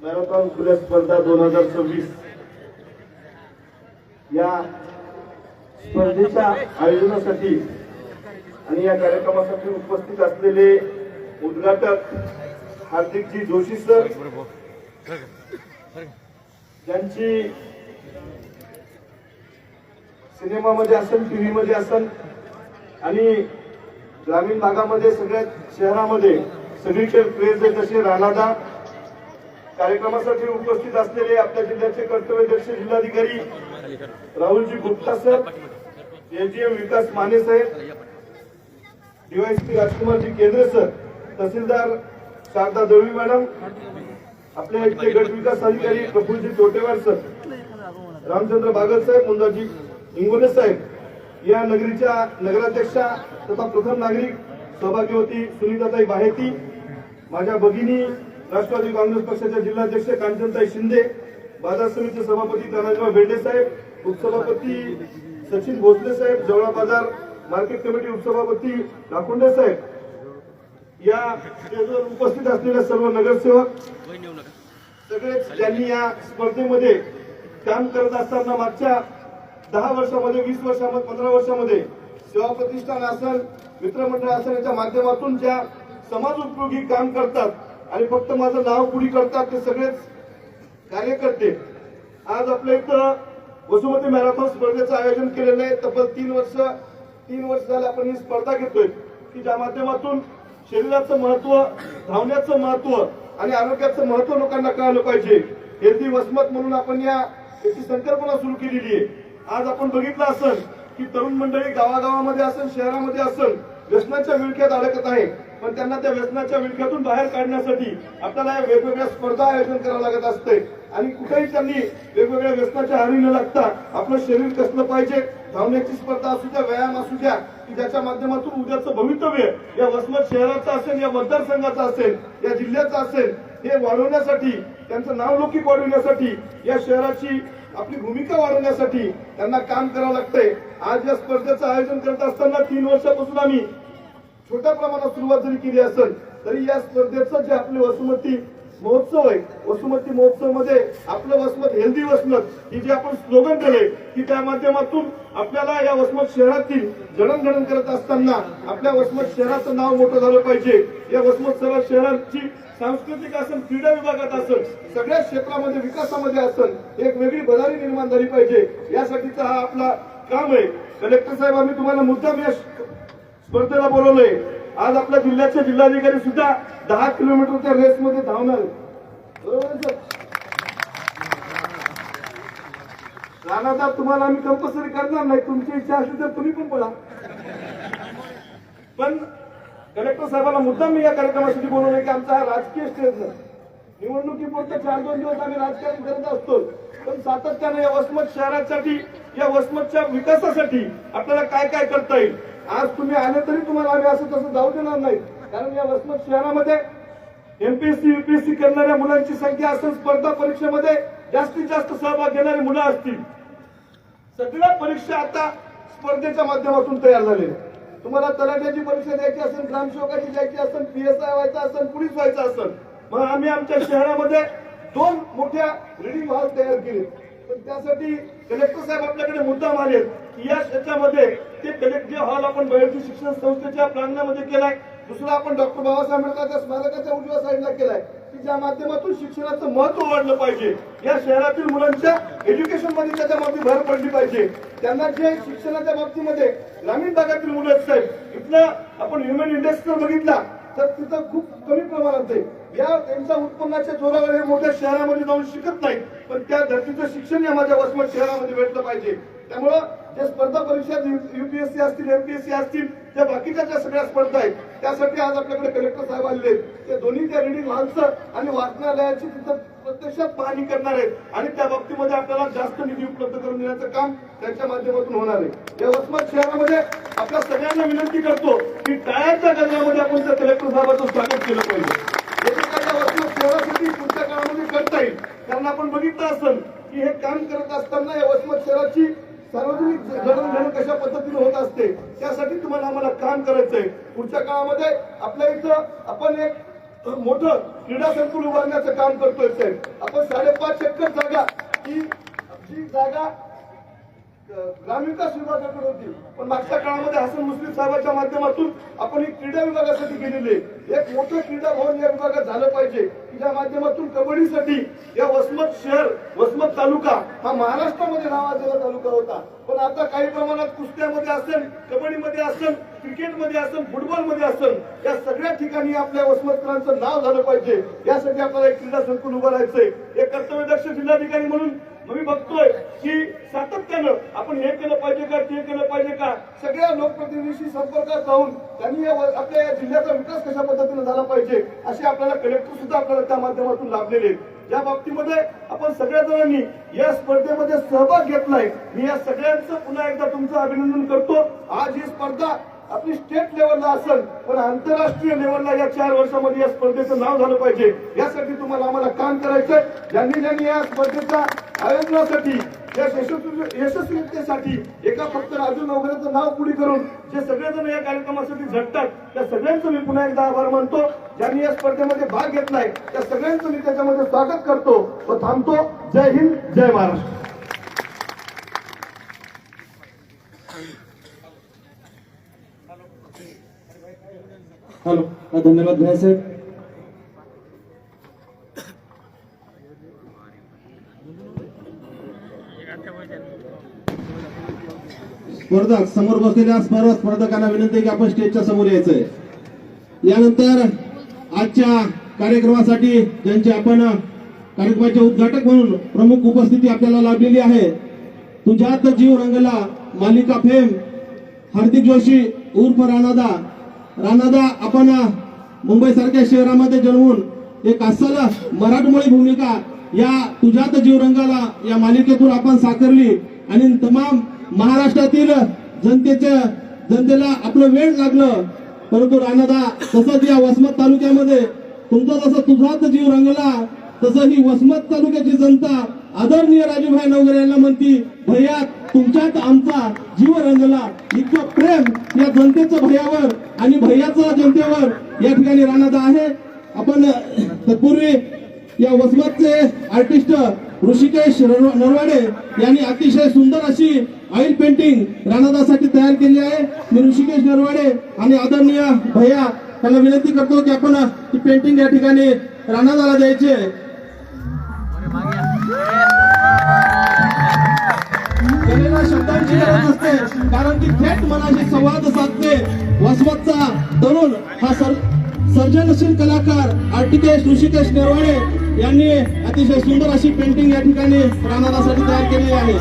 Marathon खुल्या स्पर्धा दोन हजार सव्वीस या स्पर्धेच्या आयोजनासाठी आणि या कार्यक्रमासाठी उपस्थित असलेले उद्घाटक हार्दिकजी जोशी सर ज्यांची सिनेमामध्ये असेल टी व्हीमध्ये असेल आणि ग्रामीण भागामध्ये सगळ्या शहरामध्ये सगळीकडे क्रेज आहे तसे राणादा कार्यक्रमासाठी उपस्थित असलेले आपल्या जिल्ह्याचे कर्तव्यदक्ष जिल्हाधिकारी राहुलजी गुप्ता सर एजीएम विकास माने साहेब डीवायसी राजकुमारजी केंद्रे सर तहसीलदार शारदा दळवी मॅडम आपले इथले गट विकास अधिकारी प्रफुलजी तोटेवार सर रामचंद्र बागल साहेब मुंदाजी इंगोले साहेब या नगरीच्या नगराध्यक्षा तथा प्रथम नागरिक सहभागी होती सुनीताताई बाहेती माझ्या भगिनी राष्ट्रवादी काँग्रेस पक्षाच्या जिल्हाध्यक्ष कांचनताई शिंदे बाजार समितीचे सभापती तानाजीराव भेंडे साहेब उपसभापती सचिन भोसले साहेब जवळा बाजार मार्केट कमिटी उपसभापती लाखुंडे साहेब. या स्टेजवर उपस्थित असलेल्या सर्व नगरसेवक सगळेच ज्यांनी या स्पर्धेमध्ये काम करत असताना मागच्या दहा वर्षामध्ये वीस वर्षामध्ये पंधरा वर्षामध्ये सेवा प्रतिष्ठान असेल मित्रमंडळ असेल याच्या माध्यमातून ज्या समाज उपयोगी काम करतात आणि फक्त माझं नाव पुढी करतात ते सगळेच कार्यकर्ते. आज आपल्या इथं वसुमती मॅरेथॉन स्पर्धेचं आयोजन केलेलं आहे. तब्बल तीन वर्ष तीन वर्ष झाले आपण ही स्पर्धा घेतोय की ज्या माध्यमातून शरीराचं महत्त्व धावण्याचं महत्त्व आणि आरोग्याचं महत्त्व लोकांना कळालं पाहिजे. हेल्दी वसमत म्हणून आपण या याची संकल्पना सुरू केलेली आहे. आज आपण बघितलं असेल की तरुण मंडळी गावागावामध्ये असेल शहरामध्ये असेल व्यसनाच्या विळख्यात अडकत आहे. पण त्यांना त्या व्यसनाच्या विळख्यातून बाहेर काढण्यासाठी आपल्याला या वेगवेगळ्या स्पर्धा आयोजन करावं लागत असते. आणि कुठेही त्यांनी वेगवेगळ्या व्यसनाच्या हारी न लागता आपलं शरीर कसलं पाहिजे धावण्याची स्पर्धा असू द्या व्यायाम असू द्या की ज्याच्या माध्यमातून उद्याचं भवितव्य या वसमत शहराचं असेल या मतदारसंघाचं असेल या जिल्ह्याचं असेल हे वाढवण्यासाठी त्यांचं नावलौकिक वाढवण्यासाठी या शहराची आपली भूमिका वाढवण्यासाठी त्यांना काम करावं लागतंय. आज या स्पर्धेचं आयोजन करत असताना तीन वर्षापासून आम्ही छोट्या प्रमाणात सुरुवात जरी केली असेल तरी या स्पर्धेचं जे आपले वसुमती महोत्सव आहे. वसुमती महोत्सवमध्ये आपलं वसमत हेल्दी वसमत ही जी आपण स्लोगन दिले की त्या माध्यमातून आपल्याला या वसमत शहरातील जडणघडण करत असताना आपल्या वसमत शहराचं नाव मोठं झालं पाहिजे. या वसमत शहर शहराची सांस्कृतिक असेल क्रीडा विभागात असेल सगळ्या क्षेत्रामध्ये विकासामध्ये असेल एक वेगळी भरारी निर्माण झाली पाहिजे. यासाठीचा हा आपला काम आहे. कलेक्टर साहेब आम्ही तुम्हाला मुद्दाम या स्पर्धेला बोलवलंय. आज आपल्या जिल्ह्याचे जिल्हाधिकारी सुद्धा दहा किलोमीटरच्या रेसमध्ये धावणार. राणादा तुम्हाला आम्ही कंपल्सरी करणार नाही. तुमची इच्छा असली तर तुम्ही पण बोला. पण कलेक्टर साहेबांना मुद्दाम मी या कार्यक्रमासाठी बोलवलं की आमचा हा राजकीय स्टेज निवडणुकीपुरता चार दोन दिवस आम्ही राजकारण करत असतो पण सातत्याने या वसमत शहरासाठी या वसमतच्या विकासासाठी आपल्याला काय काय करता येईल? आज तुम्ही आले तरी तुम्हाला आम्ही असं तसं जाऊ देणार नाही. कारण या वसमत शहरामध्ये एमपीएससी युपीएससी करणाऱ्या मुलांची संख्या असेल स्पर्धा परीक्षेमध्ये जास्तीत जास्त सहभाग घेणारी मुलं असतील. सगळ्या परीक्षा आता स्पर्धेच्या माध्यमातून तयार झालेल्या तुम्हाला तलाट्याची परीक्षा द्यायची असेल ग्रामसेवकाची द्यायची असेल पीएसआय व्हायचं असेल पोलीस व्हायचं असेल मग आम्ही आमच्या शहरामध्ये दोन मोठ्या रिडिंग हॉल तयार केले पण त्यासाठी कलेक्टर साहेब आपल्याकडे मुद्दाम मारेल की या क्षेत्रामध्ये ते कलेक्टर हॉल आपण बहिरची शिक्षण संस्थेच्या प्रांगणामध्ये केलाय. दुसरा आपण डॉक्टर बाबासाहेब आंबेडकरच्या स्मारकाच्या उजव्या साईडला केलाय. की ज्या माध्यमातून शिक्षणाचं महत्त्व वाढलं पाहिजे. या शहरातील मुलांच्या एज्युकेशनमध्ये त्याच्यामध्ये भर पडली पाहिजे. त्यांना जे शिक्षणाच्या बाबतीमध्ये ग्रामीण भागातील मुलं आहेत साहेब इथलं आपण ह्युमन इंडेक्स बघितला. तर तिथं खूप कमी प्रमाणात आहे या त्यांच्या उत्पन्नाच्या जोरावर हे मोठ्या शहरामध्ये जाऊन शिकत नाही पण त्या धर्तीचं शिक्षण या माझ्या वसमत शहरामध्ये भेटलं पाहिजे. त्यामुळं जे स्पर्धा परीक्षा युपीएससी असतील एमपीएससी असतील त्या बाकीच्या ज्या सगळ्या स्पर्धा आहेत. त्यासाठी आज आपल्याकडे कलेक्टर साहेब आलेले आहेत. ते दोन्ही त्या रिडिंग हॉलचं आणि वाचनालयाची तिथं प्रत्यक्षात पाहणी करणार आहेत. आणि त्या बाबतीमध्ये आपल्याला जास्त निधी उपलब्ध करून देण्याचं काम त्यांच्या माध्यमातून होणार आहे. या शहरामध्ये आपल्या सगळ्यांना विनंती करतो की टाळ्याच्या गजरामध्ये आपण त्या कलेक्टर साहेबांचं स्वागत केलं पाहिजे. एकेकाच्या शहरासाठी पुढच्या काळामध्ये करता येईल. कारण आपण बघितलं असेल की हे काम करत असताना यवतमाळ शहराची सार्वजनिक जडणघडण कशा पद्धतीने होत असते त्यासाठी तुम्हाला आम्हाला काम करायचंय. पुढच्या काळामध्ये आपल्या इथं आपण एक तर मोठं क्रीडा संकुल उभारण्याचं काम करतोय साहेब. आपण साडेपाच एकर जागा ही जी जागा ग्रामीण विकास विभागाकडे होती. पण मागच्या काळामध्ये हसन मुस्लिम साहेबांच्या माध्यमातून आपण ही क्रीडा विभागासाठी गेलेली आहे. एक मोठं क्रीडा भवन या विभागात झालं पाहिजे. की ज्या माध्यमातून कबड्डीसाठी या वसमत शहर वसमत तालुका हा महाराष्ट्रामध्ये नावाजलेला तालुका होता. पण आता काही प्रमाणात कुस्त्यामध्ये असेल कबड्डीमध्ये असेल क्रिकेटमध्ये असेल फुटबॉलमध्ये असेल या सगळ्या ठिकाणी आपल्या वसमतकरांचं नाव झालं पाहिजे. यासाठी आपल्याला एक क्रीडा संकुल उभं राहायचंय. एक कर्तव्यदक्ष जिल्हाधिकारी म्हणून मी बघतोय की सातत्यानं आपण हे केलं पाहिजे का ते केलं पाहिजे का? सगळ्या लोकप्रतिनिधीशी संपर्कात राहून त्यांनी या आपल्या या जिल्ह्याचा विकास कशा पद्धतीने झाला पाहिजे असे आपल्याला कलेक्टर सुद्धा आपल्याला त्या माध्यमातून लाभलेले आहेत. या बाबतीमध्ये आपण सगळ्या जणांनी या स्पर्धेमध्ये सहभाग घेतलाय मी या सगळ्यांचं पुन्हा एकदा तुमचं अभिनंदन करतो. आज ही स्पर्धा आपली स्टेट लेवलला असेल पण आंतरराष्ट्रीय लेवलला या चार वर्षामध्ये या स्पर्धेचं नाव झालं पाहिजे. यासाठी तुम्हाला आम्हाला काम करायचंय. ज्यांनी ज्यांनी या स्पर्धेचा आयोजनासाठी या यशस्वी यशस्वीतेसाठी एका फक्त राजू नवघरेचं नाव पुढे करून जे सगळेजण या कार्यक्रमासाठी झटतात त्या सगळ्यांचं मी पुन्हा एकदा आभार मानतो. ज्यांनी या स्पर्धेमध्ये भाग घेतलाय त्या सगळ्यांचं मी त्याच्यामध्ये स्वागत करतो व थांबतो. जय हिंद जय महाराष्ट्र. हॅलो हा, धन्यवाद भैया साहेब. स्पर्धक समोर बसलेल्या स्पर्धा स्पर्धकांना विनंती की आपण स्टेजच्या समोर यायचंय. यानंतर आजच्या कार्यक्रमासाठी ज्यांचे आपण कार्यक्रमाचे उद्घाटक म्हणून प्रमुख उपस्थिती आपल्याला लाभलेली आहे तुझ्यात जीव रंगला मालिका फेम हार्दिक जोशी उर्फ राणादा राणादा आपण मुंबई सारख्या शहरामध्ये जन्मून एक अस्सल मराठमोळी भूमिका या तुझ्यात जीवरंगाला या मालिकेतून आपण साकारली. आणि तमाम महाराष्ट्रातील जनतेच्या जनतेला आपलं वेळ लागलं. परंतु राणादा तसंच या वसमत तालुक्यामध्ये तुमचा जसं तुझाच जीव रंगला तसं ही वसमत तालुक्याची जनता आदरणीय राजूभाई नवगरे यांना म्हणती भैया तुमच्यात आमचा जीव रंगला इतकं प्रेम या जनतेचं भैयावर आणि भैयाचं जनतेवर या ठिकाणी राणादा आहे. आपण तत्पूर्वी या वसमतचे आर्टिस्ट ऋषिकेश नरवाडे यांनी अतिशय सुंदर अशी ऑइल पेंटिंग राणादासाठी तयार केली आहे. मी ऋषिकेश नरवाडे आणि आदरणीय भैया त्यांना विनंती करतो की आपण ही पेंटिंग या ठिकाणी राणादाला द्यायची आहे. शब्दांची गरज असते कारण की थेट मनाशी संवाद साधते वसमतचा तरुण हा सर सर्जनशील कलाकार आर्टिकेश ऋषिकेश नेरवाडे यांनी अतिशय सुंदर अशी पेंटिंग या ठिकाणी प्राणासाठी तयार केलेली आहे.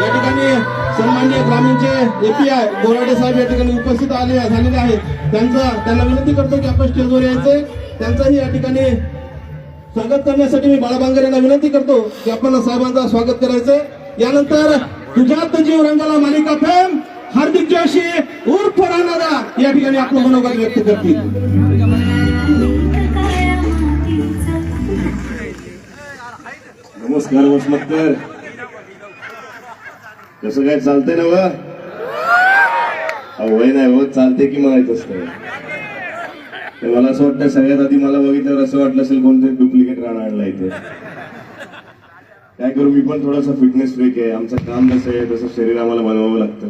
या ठिकाणी सन्मान्य ग्रामीणचे एपीआय बोराडे साहेब या ठिकाणी उपस्थित आले झालेले आहेत. त्यांचा त्यांना विनंती करतो की आपण स्टेजवर यायचे. त्यांचाही या ठिकाणी स्वागत करण्यासाठी मी बाळाबांगर यांना विनंती करतो की आपण साहेबांचा स्वागत करायचं. यानंतर तुझ्यात जीव रंगाला मालिका फेम हार्दिक जोशी उर्फ राणादा या ठिकाणी आपलं मनोगत व्यक्त करतील. नमस्कार वसमतकर. कसं काय चालतंय ना वय नाही हो चालते की म्हणायचं असतं तर मला असं वाटतं सगळ्यात आधी मला बघितल्यावर असं वाटलं असेल कोणतरी डुप्लिकेट राणा आणला इथे. काय करू मी पण थोडासा फिटनेस फ्रेक आहे. आमचं काम जसं आहे तसं शरीर आम्हाला बनवावं लागतं.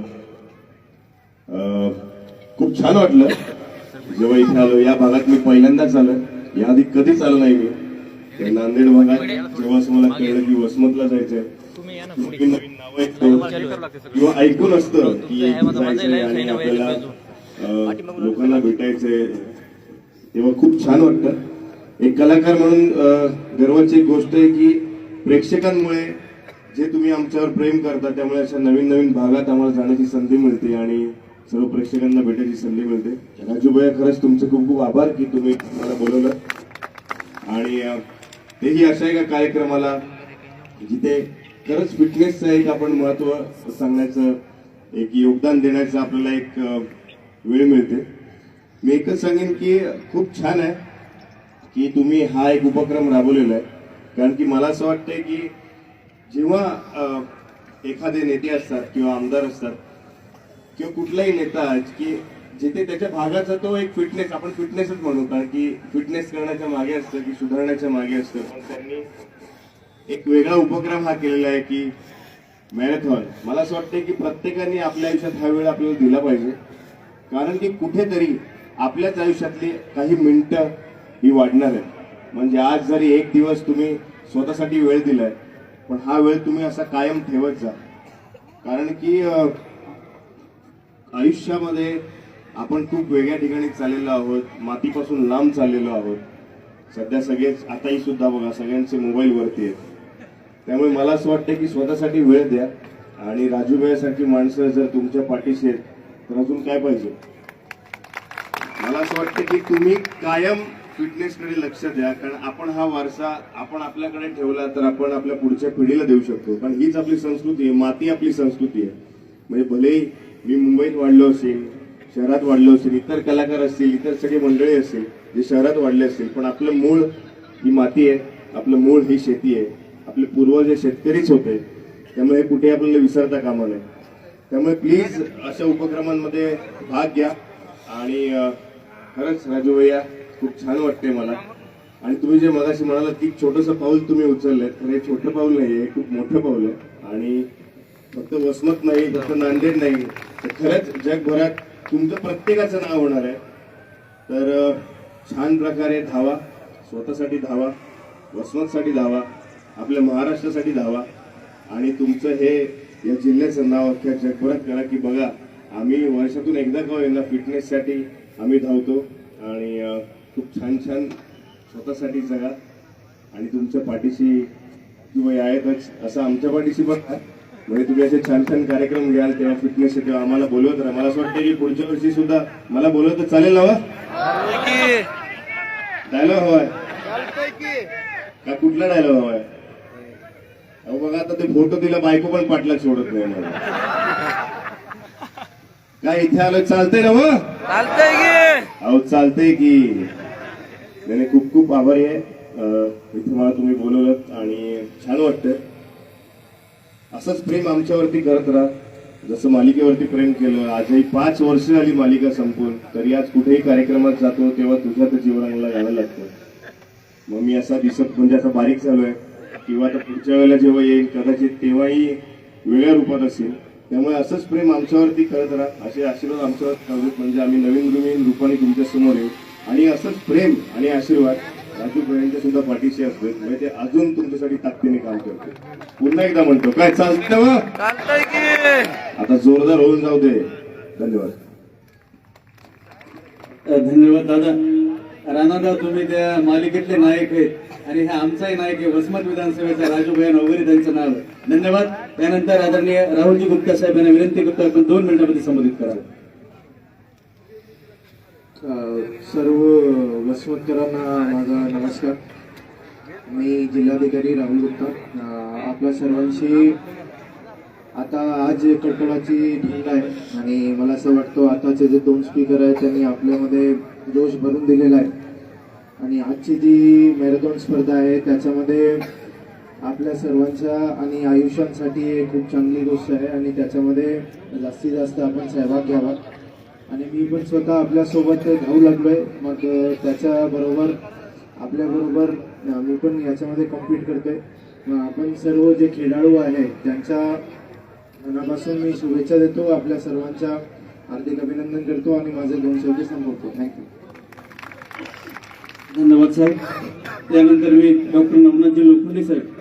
खूप छान वाटलं. जेव्हा इथे आलो या भागात मी पहिल्यांदाच आलो. याआधी कधीच आलो नाही मी. नांदेड भागात जेव्हा असं मला कळलं की वसमतला जायचंय नवीन नावं ऐकतो किंवा ऐकून असतं की जायचंय आणि आपल्याला लोकांना भेटायचंय. तेव्हा खूप छान वाटतं. एक कलाकार म्हणून गर्वाची एक गोष्ट आहे की प्रेक्षकांमुळे जे तुम्ही आमच्यावर प्रेम करता त्यामुळे अशा नवीन नवीन भागात आम्हाला जाण्याची संधी मिळते आणि सर्व प्रेक्षकांना भेटायची संधी मिळते. राजूभाई खरंच तुमचे खूप खूप आभार की तुम्ही मला बोलवलं. आणि तेही अशा एका कार्यक्रमाला जिथे खरंच फिटनेसचं एक आपण महत्त्व सांगण्याचं एक योगदान देण्याचं आपल्याला एक वेळ मिळते. मी एकच सांगेन की खूप छान आहे की तुम्ही हा एक उपक्रम राबवलेला आहे. कारण की मला असं वाटतंय की जेव्हा एखादे नेते असतात किंवा आमदार असतात किंवा कुठलाही नेता की जिथे त्याच्या भागाचा तो एक फिटनेस आपण फिटनेसच म्हणू कारण की फिटनेस करण्याच्या मागे असतं की सुधारण्याच्या मागे असतं. पण त्यांनी एक वेगळा उपक्रम हा केलेला आहे की मॅरेथॉन. मला असं वाटतं की प्रत्येकाने आपल्या आयुष्यात हा वेळ आपल्याला दिला पाहिजे. कारण की कुठेतरी आपल्याच आयुष्यातली काही मिनटं ही वाढणार आहेत. म्हणजे आज जरी एक दिवस तुम्ही स्वतःसाठी वेळ दिलाय पण हा वेळ तुम्ही असा कायम ठेवत जा. कारण की आयुष्यामध्ये आपण खूप वेगळ्या ठिकाणी चाललेलो आहोत मातीपासून लांब चाललेलो आहोत. सध्या सगळेच आताही सुद्धा बघा सगळ्यांचे मोबाईल वरती आहेत. त्यामुळे मला असं वाटतं की स्वतःसाठी वेळ द्या आणि राजूबाईसारखी माणसं जर तुमच्या पाठीशी आहेत तर अजून काय पाहिजे? मला असं वाटतं की तुम्ही कायम फिटनेसकडे लक्ष द्या कारण आपण हा वारसा आपण आपल्याकडे ठेवला तर आपण आपल्या पुढच्या पिढीला देऊ शकतो. कारण हीच आपली संस्कृती आहे माती आपली संस्कृती आहे. म्हणजे भलेही मी मुंबईत वाढलो असेल शहरात वाढलो असेल इतर कलाकार असतील इतर सगळे मंडळी असतील जे शहरात वाढले असतील पण आपलं मूळ ही माती आहे आपलं मूळ ही शेती आहे आपले पूर्वज हे शेतकरीच होते त्यामुळे हे कुठे आपल्याला विसरता कामा नये. त्यामुळे प्लीज अशा उपक्रमांमध्ये भाग घ्या आणि खरंच राजू भैया खूप छान वाटते मला. आणि तुम्ही जे मगाशी म्हणाला की छोटंसं पाऊल तुम्ही उचललं तर हे छोटं पाऊल नाही हे खूप मोठं पाऊल आहे. आणि फक्त वसमत नाही फक्त नांदेड नाही. तर खरंच जगभरात तुमचं प्रत्येकाचं नाव होणार आहे. तर छान प्रकारे धावा. स्वतःसाठी धावा. वसमतसाठी धावा. आपल्या महाराष्ट्रासाठी धावा. आणि तुमचं हे या जिल्ह्याचं नाव अख्ख्या जगभरात करा की बघा आम्ही वर्षातून एकदा का होईना फिटनेससाठी आम्ही धावतो. आणि खूप छान छान स्वतःसाठी जगा. आणि तुमच्या पाठीशी किंवा आहेतच असं आमच्या पाठीशी बघा म्हणजे तुम्ही असे छान छान कार्यक्रम घ्याल तेव्हा फिटनेस तेव्हा आम्हाला बोलवत राहा. मला असं वाटतं की पुढच्या वर्षी सुद्धा मला बोलवत चालेल ना डायलॉग हवाय. का कुठला डायलॉग हवाय? अहो बघा आता ते फोटो दिला बायको पण पाटला सोडत नाही मला काय इथे आलं चालतंय ना मग चालतंय की. अहो चालतंय की. नाही खूप खूप आभारी आहे. इथे मला तुम्ही बोलवलं आणि छान वाटतंय. असंच प्रेम आमच्यावरती करत राहा. जसं मालिकेवरती प्रेम केलं आजही पाच वर्ष झाली मालिका संपून तरी आज कुठेही कार्यक्रमात जातो तेव्हा तुझ्या तर जीवनाला गाणं लागतं. मग मी असा दिसत म्हणजे असा बारीक झालोय किंवा आता पुढच्या वेळेला जेव्हा येईल कदाचित तेव्हाही वेगळ्या रूपात असेल. त्यामुळे असंच प्रेम आमच्यावरती करत राहा. असे आशीर्वाद आमच्यावर करावेत म्हणजे आम्ही नवीन नवीन रूपाने तुमच्यासमोर येऊ. आणि असंच प्रेम आणि आशीर्वाद राजू यांच्या सुद्धा पाठीशी असते म्हणजे ते अजून तुमच्यासाठी ताकदीने काम करते पुन्हा एकदा म्हणतो काय चालतं आता जोरदार होऊन जाऊ दे. धन्यवाद. धन्यवाद दादा. राणादा तुम्ही त्या मालिकेतले नायक आहेत. आणि हा आमचाही नायक आहे वसमत विधानसभेचा राजू भैया नवगरी त्यांचं नाव आहे. धन्यवाद. त्यानंतर आदरणीय राहुलजी गुप्ता साहेब यांना विनंती करतो आपण दोन मिनिटांमध्ये संबोधित करावं. सर्व वसमतकरांना माझा नमस्कार. मी जिल्हाधिकारी राहुल गुप्ता. आपल्या सर्वांशी आता आज कडकडाची थंड आहे आणि मला असं वाटतं आताचे जे दोन स्पीकर आहेत त्यांनी आपल्यामध्ये जोश भरून दिलेला आहे. आणि आजची जी मॅरेथॉन स्पर्धा आहे त्याच्यामध्ये आपल्या सर्वांच्या आणि आयुष्यांसाठी खूप चांगली गोष्ट आहे आणि त्याच्यामध्ये जास्तीत जास्त आपण सहभाग घ्यावा. आणि मी पण स्वतः आपल्यासोबत धावू लागलोय. मग त्याच्याबरोबर आपल्याबरोबर मी पण याच्यामध्ये कॉम्पीट करतोय. मग आपण सर्व जे खेळाडू आहेत त्यांच्या मनापासून मी शुभेच्छा देतो. आपल्या सर्वांच्या हार्दिक अभिनंदन करतो आणि माझे दोन शब्द संपवतो. थँक्यू धन्यवाद साहेब. त्यानंतर मी डॉक्टर नवनाथजी लोखंडे साहेब.